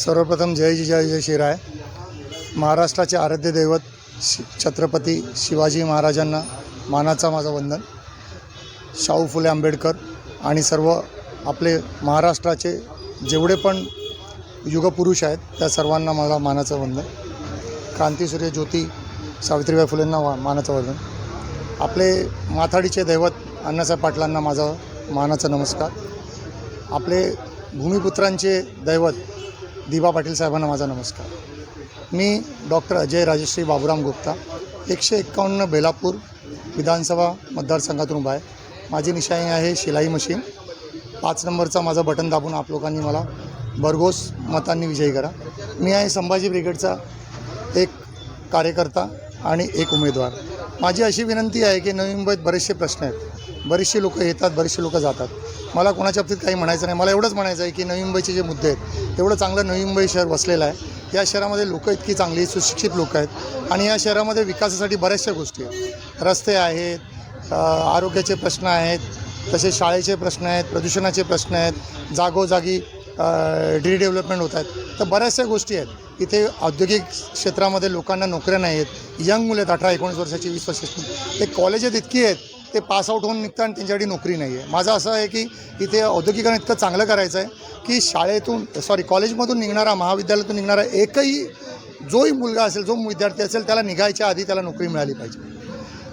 सर्वप्रथम जय जय जय शिराय महाराष्ट्राचे आराध्य दैवत शि छत्रपती शिवाजी महाराजांना मानाचा माझा वंदन. शाहू फुले आंबेडकर आणि सर्व आपले महाराष्ट्राचे जेवढे पण युगपुरुष आहेत त्या सर्वांना मला मानाचं वंदन. क्रांतीसूर्य ज्योती सावित्रीबाई फुलेंना वा मानाचं वंदन. आपले माथाडीचे दैवत अण्णासाहेब पाटलांना माझा मानाचा नमस्कार. आपले भूमिपुत्रांचे दैवत दिबा पाटील साहेबांना माझा नमस्कार. मी डॉक्टर अजय राजश्री बाबुराम गुप्ता एकशे एक्कावन्न बेलापूर विधानसभा मतदारसंघातून उभा आहे. माझी निशाणी आहे शिलाई मशीन. पाच नंबरचा माझा बटन दाबून आप लोकांनी मला भरघोस मतांनी विजयी करा. मी आहे संभाजी ब्रिगेडचा एक कार्यकर्ता आणि एक उमेदवार. माझी अशी विनंती आहे की नवी मुंबईत बरेचसे प्रश्न आहेत. बरेचसे लोक येतात बरेचसे लोक जातात. मला कोणाच्या बाबतीत काही म्हणायचं नाही. मला एवढंच म्हणायचं आहे की नवी मुंबईचे जे मुद्दे आहेत एवढं चांगलं नवी मुंबई शहर वसलेलं आहे. या शहरामध्ये लोक इतकी चांगली सुशिक्षित लोक आहेत. आणि या शहरामध्ये विकासासाठी बऱ्याचशा गोष्टी आहेत. रस्ते आहेत आरोग्याचे प्रश्न आहेत तसेच शाळेचे प्रश्न आहेत प्रदूषणाचे प्रश्न आहेत जागोजागी डी डेव्हलपमेंट होत आहेत. तर बऱ्याचशा गोष्टी आहेत. इथे औद्योगिक क्षेत्रामध्ये लोकांना नोकऱ्या नाही आहेत यंग मुलं आहेत अठरा एकोणीस वर्षाची वीस वर्षाची. ते कॉलेजेत इतकी आहेत. ते पास आउट होऊन निघतात आणि त्यांच्यासाठी नोकरी नाही आहे. माझं असं आहे की इथे औद्योगिकरण इतकं चांगलं करायचं आहे की शाळेतून सॉरी कॉलेजमधून निघणारा महाविद्यालयातून निघणारा एकही जोही मुलगा असेल जो विद्यार्थी असेल त्याला निघायच्या आधी त्याला नोकरी मिळाली पाहिजे.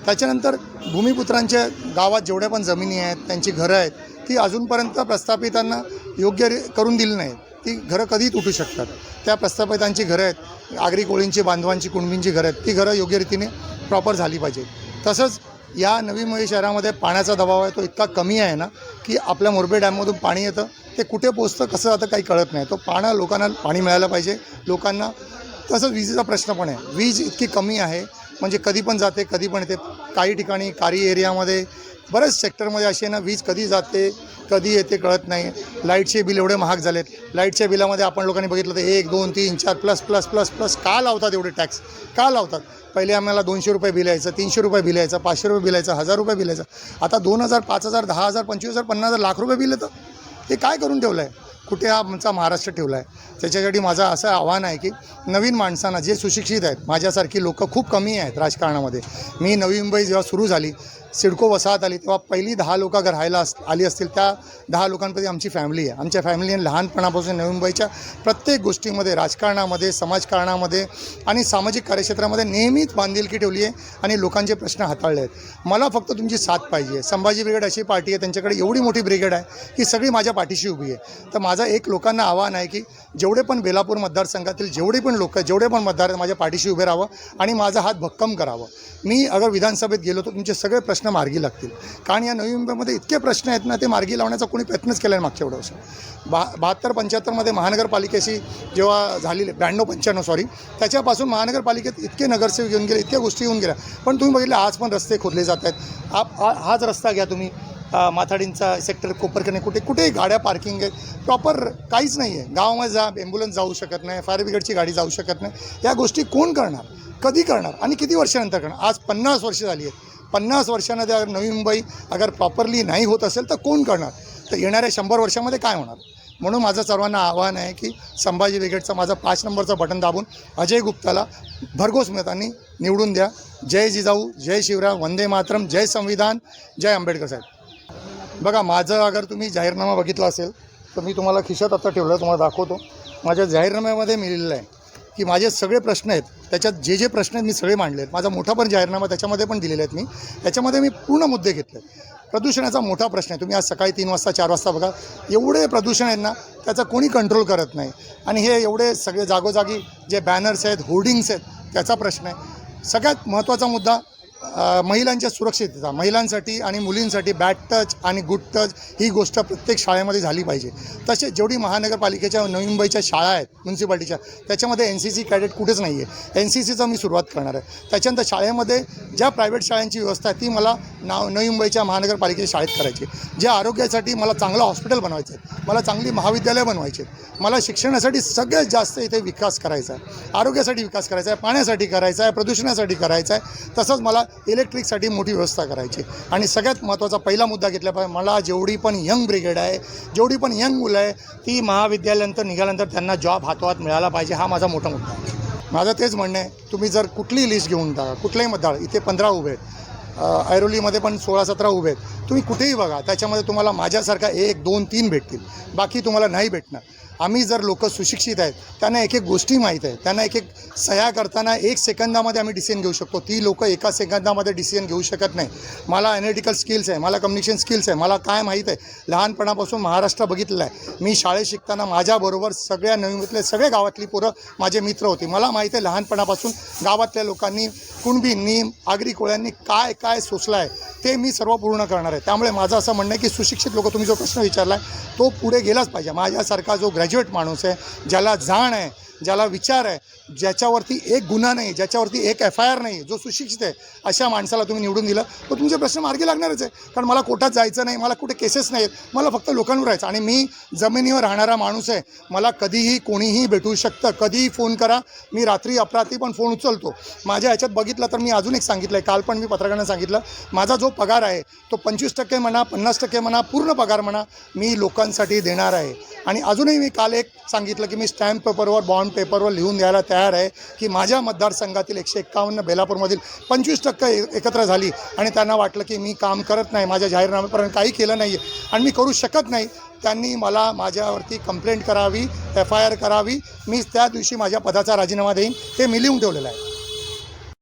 त्याच्यानंतर भूमिपुत्रांच्या गावात जेवढ्या पण जमिनी आहेत त्यांची घरं आहेत ती अजूनपर्यंत प्रस्थापितांना योग्य करून दिली नाहीत. ती घरं कधी तुटू शकतात. त्या प्रस्थापितांची घरं आहेत आगरी कोळींची बांधवांची कुणबींची घरं आहेत ती घरं योग्य रीतीने प्रॉपर झाली पाहिजे तसंच या नवी मुंबई शहरामध्ये पाण्याचा दबाव आहे तो इतका कमी आहे ना की आपल्या मोरबे डॅममधून पाणी येतं. ते कुठे पोचतं कसं जातं काही कळत नाही. तो पाण्या लोकांना पाणी मिळायला पाहिजे. लोकांना तसंच विजेचा प्रश्न पण आहे. वीज इतकी कमी आहे म्हणजे कधी पण जाते कधी पण येते. काही ठिकाणी कारी एरियामध्ये बऱ्याच सेक्टरमध्ये अशी आहे ना वीज कधी जाते कधी येते कळत नाही. लाईटचे बिल एवढे महाग झालेत. लाईटच्या बिलामध्ये आपण लोकांनी बघितलं तर एक दोन तीन चार प्लस प्लस प्लस प्लस का लावतात एवढे टॅक्स का लावतात? पहिले आम्हाला दोनशे रुपये बिल यायचं तीनशे रुपये बिल यायचं पाचशे रुपये बिल यायचं हजार रुपये बिल यायचं. आता दोन हजार पाच हजार दहा हजार पंचवीस हजार पन्नास हजार लाख रुपये बिल येतं. हे काय करून ठेवलं आहे कुठे हा आमचा महाराष्ट्र ठेवला आहे त्याच्यासाठी माझं असं आव्हान आहे की नवीन माणसांना जे सुशिक्षित आहेत माझ्यासारखी लोकं खूप कमी आहेत राजकारणामध्ये. मी नवी मुंबई जेव्हा सुरू झाली सिडको वसाहत आली तेव्हा पहिली दहा लोक अगर राहायला अस आली असतील त्या दहा लोकांपैकी आमची फॅमिली आहे. आमच्या फॅमिलीने लहानपणापासून नवी मुंबईच्या प्रत्येक गोष्टीमध्ये राजकारणामध्ये समाजकारणामध्ये आणि सामाजिक कार्यक्षेत्रामध्ये नेहमीच बांधिलकी ठेवली आहे आणि लोकांचे प्रश्न हाताळले आहेत. मला फक्त तुमची साथ पाहिजे. संभाजी ब्रिगेड अशी पार्टी आहे त्यांच्याकडे एवढी मोठी ब्रिगेड आहे की सगळी माझ्या पाठीशी उभी आहे. तर माझं एक लोकांना आव्हान आहे की जेवढे पण बेलापूर मतदारसंघातील जेवढे पण लोक जेवढे पण मतदार आहेत माझ्या पाठीशी उभे राहावं आणि माझा हात भक्कम करावं. मी अगर विधानसभेत गेलो तर तुमचे सगळे प्रश्न मार्गी लागतील. कारण या नवी मुंबईमध्ये इतके प्रश्न आहेत ना ते मार्गी लावण्याचा कोणी प्रयत्नच केला नाही मागच्या एवढं बा बहात्तर पंच्याहत्तरमध्ये महानगरपालिकेशी जेव्हा झालेले ब्याण्णव पंच्याण्णव सॉरी त्याच्यापासून महानगरपालिकेत इतके नगरसेवक येऊन गेले इतक्या गोष्टी येऊन गेल्या. पण तुम्ही बघितलं आज पण रस्ते खोदले जात आहेत. आप हाच रस्ता घ्या तुम्ही. माथाडींचा सेक्टर कोपरकने कुठे कुठेही गाड्या पार्किंग आहेत प्रॉपर काहीच नाही आहे गावामध्ये जा ॲम्ब्युलन्स जाऊ शकत नाही फायर ब्रिगेडची गाडी जाऊ शकत नाही. या गोष्टी कोण करणार? कधी करणार? आणि किती वर्षानंतर करणार? आज पन्नास वर्ष झाली आहेत. पन्नास वर्षांमध्ये अगर नवी मुंबई अगर प्रॉपरली नाही होत असेल तर कोण करणार? तर येणाऱ्या शंभर वर्षामध्ये काय होणार? म्हणून माझं सर्वांना आव्हान आहे की संभाजी ब्रिगेडचा माझा पाच नंबरचा बटन दाबून अजय गुप्ताला भरघोस मतांनी निवडून द्या. जय जिजाऊ जय शिवराय वंदे मातरम जय संविधान जय आंबेडकर साहेब. बघा माझं अगर तुम्ही जाहीरनामा बघितला असेल तर मी तुम्हाला खिशात आता ठेवलं तुम्हाला दाखवतो. माझ्या जाहीरनाम्यामध्ये मी लिहिलेलं आहे की माझे सगळे प्रश्न आहेत त्याच्यात जे जे प्रश्न आहेत मी सगळे मांडले आहेत. माझा मोठा पण जाहीरनामा त्याच्यामध्ये पण दिलेले आहेत मी. त्याच्यामध्ये मी पूर्ण मुद्दे घेतले आहेत. प्रदूषणाचा मोठा प्रश्न आहे. तुम्ही आज सकाळी तीन वाजता चार वाजता बघा एवढे प्रदूषण आहेत ना त्याचा कोणी कंट्रोल करत नाही. आणि हे एवढे सगळे जागोजागी जे बॅनर्स आहेत होर्डिंग्स आहेत त्याचा प्रश्न आहे. सगळ्यात महत्त्वाचा मुद्दा महिलांच्या सुरक्षितता महिलांसाठी आणि मुलींसाठी बॅड टच आणि गुड टच ही गोष्ट प्रत्येक शाळेमध्ये झाली पाहिजे. तसे जेवढी महानगरपालिकेच्या नवी मुंबईच्या शाळा आहेत म्युन्सिपाल्टीच्या त्याच्यामध्ये एन सी सी कॅडेट कुठेच नाही आहे एन सी सीचं मी सुरुवात करणार आहे. त्याच्यानंतर शाळेमध्ये ज्या प्रायव्हेट शाळांची व्यवस्था आहे ती मला नाव नवी मुंबईच्या महानगरपालिकेच्या शाळेत करायची ज्या आरोग्यासाठी मला चांगलं हॉस्पिटल बनवायचं आहे मला चांगली महाविद्यालय बनवायचे मला शिक्षणासाठी सगळ्यात जास्त इथे विकास करायचा आहे. आरोग्यासाठी विकास करायचा आहे पाण्यासाठी करायचा आहे प्रदूषणासाठी करायचा आहे. तसंच मला इलेक्ट्रिकसाठी मोठी व्यवस्था करायची. आणि सगळ्यात महत्त्वाचा पहिला मुद्दा घेतला पाहिजे मला जेवढी पण यंग ब्रिगेड आहे जेवढी पण यंग मुलं आहे ती महाविद्यालयानंतर निघाल्यानंतर त्यांना जॉब हातोहात मिळाला पाहिजे हा माझा मोठा मुद्दा आहे. माझं तेच म्हणणं आहे तुम्ही जर कुठली लिस्ट घेऊन टाका कुठल्याही मतदार इथे पंधरा उभे आहेत. ऐरोलीमध्ये पण सोळा सतरा उभे आहेत. तुम्ही कुठेही बघा त्याच्यामध्ये तुम्हाला माझ्यासारखा एक दोन तीन भेटतील. बाकी तुम्हाला नाही भेटणार. आम्ही जर लोक सुशिक्षित आहेत त्यांना एक एक गोष्टी माहीत आहे त्यांना एक एक सह्या करताना एक सेकंदामध्ये आम्ही डिसिजन घेऊ शकतो. ती लोक एका सेकंदामध्ये डिसिजन घेऊ शकत नाही. मला ॲनालिटिकल स्किल्स आहे मला कम्युनिकेशन स्किल्स आहे मला काय माहीत आहे लहानपणापासून महाराष्ट्र बघितलेलं आहे. मी शाळेत शिकताना माझ्याबरोबर सगळ्या नवीनतले सगळे गावातली पोरं माझे मित्र होते. मला माहीत आहे लहानपणापासून गावातल्या लोकांनी कुणबींनी आगरी कोळ्यांनी काय काय सोसलं आहे ते मी सर्व पूर्ण करणार आहे. त्यामुळे माझं असं म्हणणं आहे की सुशिक्षित लोक तुम्ही जो प्रश्न विचारला आहे तो पुढे गेलाच पाहिजे. माझ्यासारखा जो ग्रॅज्युएट माणूस आहे ज्याला जाण आहे ज्याला विचार आहे ज्याच्यावरती एक गुन्हा नाही ज्याच्यावरती एक एफ आय आर नाही जो सुशिक्षित आहे अशा माणसाला तुम्ही निवडून दिलं तर तुमचे प्रश्न मार्गी लागणारच आहे. कारण मला कोर्टात जायचं नाही मला कुठे केसेस नाहीत मला फक्त लोकांवर राहायचं आणि मी जमिनीवर राहणारा माणूस आहे मला कधीही कोणीही भेटू शकतं. कधीही फोन करा मी रात्री अपरात्री पण फोन उचलतो. माझ्या ह्याच्यात बघितलं तर मी अजून एक सांगितलं आहे काल पण मी पत्रकारांना सांगितलं माझा जो पगार आहे तो पंचवीस टक्के म्हणा पन्नास टक्के म्हणा पूर्ण पगार म्हणा मी लोकांसाठी देणार आहे. आणि अजूनही मी काल एक सांगितलं की मी स्टॅम्प पेपरवर बॉन्ड पेपरवर लिहून द्यायला तयार आहे की माझ्या मतदारसंघातील एकशे एक्कावन्न बेलापूरमधील पंचवीस टक्के एकत्र झाली आणि त्यांना वाटलं की मी काम करत नाही माझ्या जाहीरनाम्यापर्यंत काही केलं नाही आणि मी करू शकत नाही त्यांनी मला माझ्यावरती कंप्लेंट करावी एफ आय आर करावी मी त्या दिवशी माझ्या पदाचा राजीनामा देईन ते मी लिहून ठेवलेलं आहे.